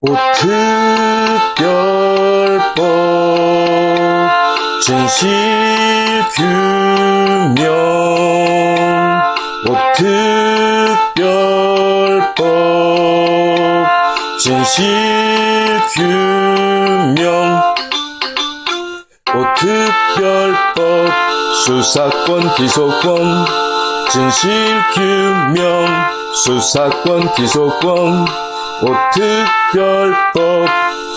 오특별법 진실규명 오특별법 진실규명 오특별법 수사권 기소권 진실규명 수사권 기소권 오 특별법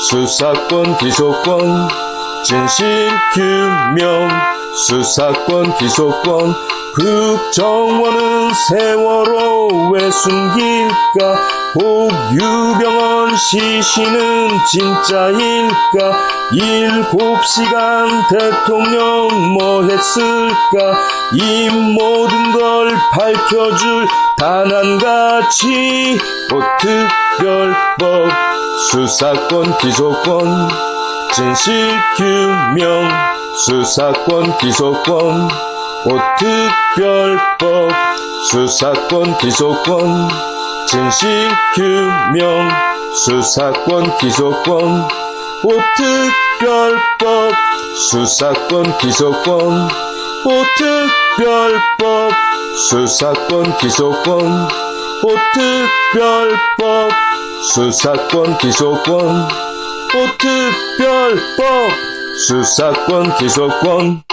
수사권 기소권 진실규명 수사권 기소권 국정원은 세월호 왜 숨 길까? 복유병원 시신은 진짜일까? 일곱 시간 대통령 뭐 했을까? 이 모든 걸 밝혀줄 단 한 가지 오특별법. 수사권 기소권 진실규명. 수사권 기소권 오특별법. 수사권 기소권 진실 규명 수사권 기소권 오특별법 수사권 기소권 오특별법 수사권 기소권 오특별법 수사권 기소권 오특별법 수사권 기소권